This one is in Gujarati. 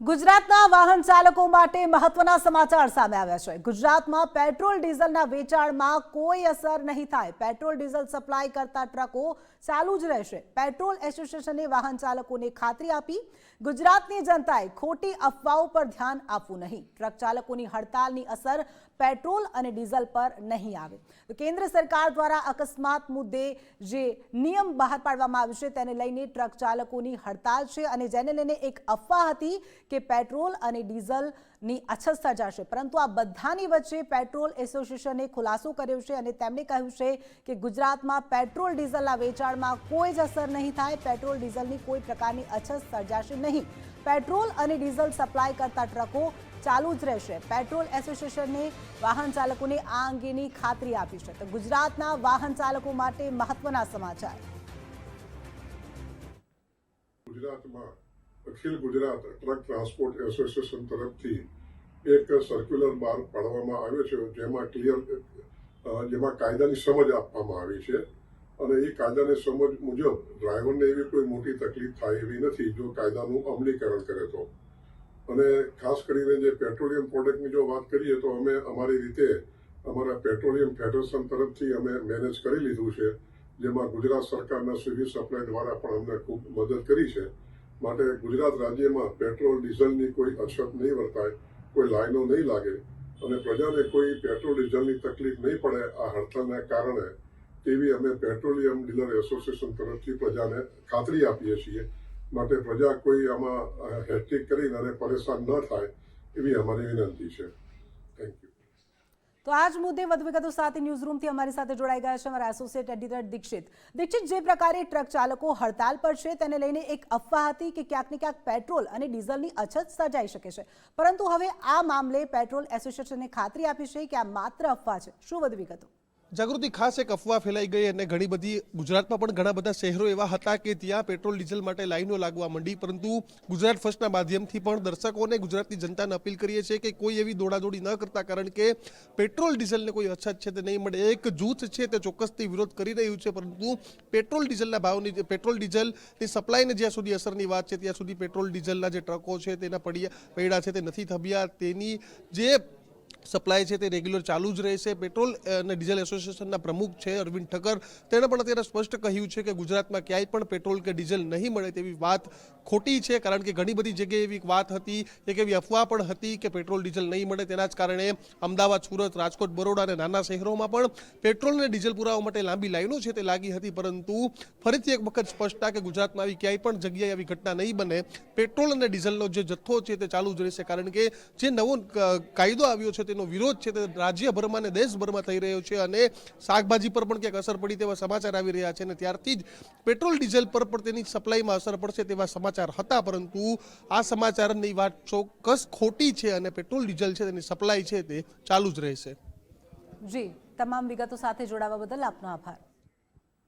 ગુજરાતના વાહન ચાલકો માટે મહત્વના સમાચાર સામે આવ્યા છે. ગુજરાતમાં પેટ્રોલ ડીઝલના વેચાણમાં કોઈ અસર નહીં થાય. પેટ્રોલ ડીઝલ સપ્લાય કરતા ટ્રકો ચાલુ જ રહેશે. પેટ્રોલ એસોસિએશને વાહન ચાલકોને ખાતરી આપી ગુજરાતની જનતાએ ખોટી અફવાઓ પર ધ્યાન આપવું નહીં. ટ્રક ચાલકોની હડતાલની અસર પેટ્રોલ અને ડીઝલ પર નહીં આવે. કેન્દ્ર સરકાર દ્વારા અકસ્માત મુદ્દે જે નિયમ બહાર પાડવામાં આવ્યો છે, તેને લઈને ટ્રક ચાલકોની હડતાલ છે અને જેને લઈને એક અફવા હતી કે પેટ્રોલ અને ડીઝલની અછત સર્જાશે પરંતુ આ બધાની વચ્ચે પેટ્રોલ એસોસિએશને ખુલાસો કર્યો છે અને તેમણે કહ્યું છે કે ગુજરાતમાં પેટ્રોલ ડીઝલના વેચાણમાં કોઈ જ અસર નહીં થાય, પેટ્રોલ ડીઝલની કોઈ પ્રકારની અછત સર્જાશે નહીં. પેટ્રોલ અને ડીઝલ સપ્લાય કરતા ટ્રકો ચાલુ જ રહેશે. પેટ્રોલ એસોસિએશને વાહન ચાલકોને આ અંગેની ખાતરી આપી છે. તો ગુજરાતના વાહન ચાલકો માટે મહત્વના સમાચાર. ગુજરાતમાં Akhil Gujarat truck transport association તરફથી એક સર્ક્યુલર બહાર પાડવામાં આવ્યો છે, જેમાં ક્લિયર જેમાં કાયદાની સમજ આપવામાં આવી છે. અને એ કાયદાની સમજ મુજબ ડ્રાઈવરને એવી કોઈ મોટી તકલીફ થાય એવી નથી જો કાયદાનું અમલીકરણ કરે તો. અને ખાસ કરીને જે પેટ્રોલિયમ પ્રોડક્ટની જો વાત કરીએ તો અમે અમારી રીતે અમારા પેટ્રોલિયમ ફેડરેશન તરફથી અમે મેનેજ કરી લીધું છે, જેમાં ગુજરાત સરકારના સિવિલ સપ્લાય દ્વારા પણ અમને ખૂબ મદદ કરી છે. માટે ગુજરાત રાજ્યમાં પેટ્રોલ, ડીઝલની કોઈ અછત નહીં વર્તાય, કોઈ લાઈનો નહીં લાગે અને પ્રજાને કોઈ પેટ્રોલ, ડીઝલની તકલીફ નહીં પડે આ હડતાલના કારણે તેવી અમે પેટ્રોલિયમ ડીલર એસોસિએશન તરફથી પ્રજાને ખાતરી આપીએ છીએ. માટે પ્રજા કોઈ આમાં હેટ્રિક કરીને અને પરેશાન ન થાય એવી અમારી વિનંતી છે. થેન્ક યુ તો આ જ મુદ્દે વધુ વિગતો સાથે ન્યૂઝ રૂમથી અમારી સાથે જોડાઈ ગયા છે અમારા એસોસિએટ એડિટર દીક્ષિત. દીક્ષિત, જે પ્રકારે ટ્રક ચાલકો હડતાલ પર છે, તેને લઈને એક અફવા હતી કે ક્યાંક ને ક્યાંક પેટ્રોલ અને ડીઝલની અછત સર્જાઈ શકે છે. પરંતુ હવે આ મામલે પેટ્રોલ એસોસિએશને ખાતરી આપી છે કે આ માત્ર અફવા છે. શું વધુ વિગતો? જાગૃતિ ખાસ એક અફવા ફેલાઈ ગઈ અને ઘણી બધી ગુજરાતમાં પણ ઘણા બધા શહેરો એવા હતા કે ત્યાં પેટ્રોલ, ડીઝલ માટે લાઈનો લાગવા માંડી, પરંતુ ગુજરાત ફર્સ્ટના માધ્યમથી પણ દર્શકોને ગુજરાતની જનતાને અપીલ કરીએ છીએ કે કોઈ એવી દોડાદોડી ન કરતા, કારણ કે પેટ્રોલ, ડીઝલને કોઈ અછત છે તે નહીં મળે. એક જૂથ છે તે ચોક્કસથી વિરોધ કરી રહ્યું છે, પરંતુ પેટ્રોલ, ડીઝલના ભાવની પેટ્રોલ, ડીઝલની સપ્લાયને જ્યાં સુધી અસરની વાત છે, ત્યાં સુધી પેટ્રોલ, ડીઝલના જે ટ્રકો છે તેના પડ્યા, પૈડા છે તે નથી થબ્યા. તેની જે સપ્લાય છે તે રેગ્યુલર ચાલુ જ રહેશે. પેટ્રોલ અને ડીઝલ એસોસિએશનના પ્રમુખ છે અરવિંદ ઠક્કર. તેણે પણ અત્યારે સ્પષ્ટ કહ્યું છે કે ગુજરાતમાં ક્યાંય પણ પેટ્રોલ કે ડીઝલ નહીં મળે તેવી વાત ખોટી છે, કારણ કે ઘણી બધી જગ્યાએ એવી વાત હતી એક એવી અફવા પણ હતી કે પેટ્રોલ, ડીઝલ નહીં મળે. તેના જ કારણે અમદાવાદ, સુરત, રાજકોટ, બરોડા અને નાના શહેરોમાં પણ પેટ્રોલ અને ડીઝલ પુરાવા માટે લાંબી લાઈનો છે તે લાગી હતી. પરંતુ ફરીથી એક વખત સ્પષ્ટતા કે ગુજરાતમાં આવી ક્યાંય પણ જગ્યાએ આવી ઘટના નહીં બને. પેટ્રોલ અને ડીઝલનો જે જથ્થો છે તે ચાલુ જ રહેશે, કારણ કે જે નવો કાયદો આવ્યો છે તેનો વિરોધ છે તે રાજ્યભરમાં અને દેશભરમાં થઈ રહ્યો છે અને શાકભાજી પર પણ ક્યાંક અસર પડી તેવા સમાચાર આવી રહ્યા છે અને ત્યારથી જ પેટ્રોલ, ડીઝલ પર પણ તેની સપ્લાયમાં અસર પડશે તેવા સમાચાર હતા. પરંતુ આ સમાચારની વાત ચોક્કસ ખોટી છે અને પેટ્રોલ, ડીઝલ છે તેની સપ્લાય છે તે ચાલુ જ રહેશે. જી, તમામ વિગતો સાથે જોડાવા બદલ આપનો આભાર.